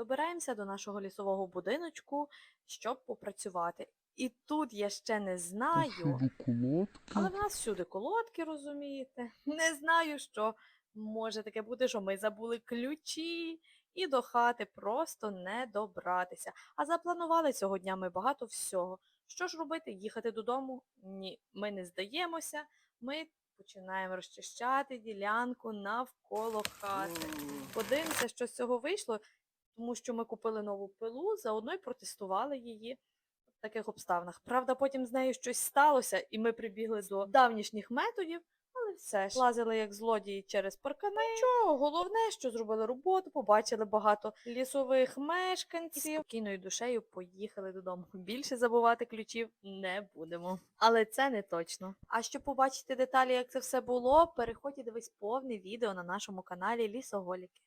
Добираємося до нашого лісового будиночку, щоб попрацювати. І тут я ще не знаю, Всюди колодки. але в нас всюди колодки, розумієте. Не знаю, що може таке бути, що ми забули ключі і до хати просто не добратися. А запланували цього дня ми багато всього. Що ж робити? Їхати додому? Ні, ми не здаємося. Ми починаємо розчищати ділянку навколо хати. Подивимося, що з цього вийшло, тому що ми купили нову пилу, заодно й протестували її в таких обставинах. Правда, потім з нею щось сталося, і ми прибігли до давнішніх методів, але все ж лазили як злодії через паркани. Нічого, головне, що зробили роботу, побачили багато лісових мешканців. І спокійною душею поїхали додому. Більше забувати ключів не будемо. Але це не точно. А щоб побачити деталі, як це все було, переходь і дивись повне відео на нашому каналі Лісоголіки.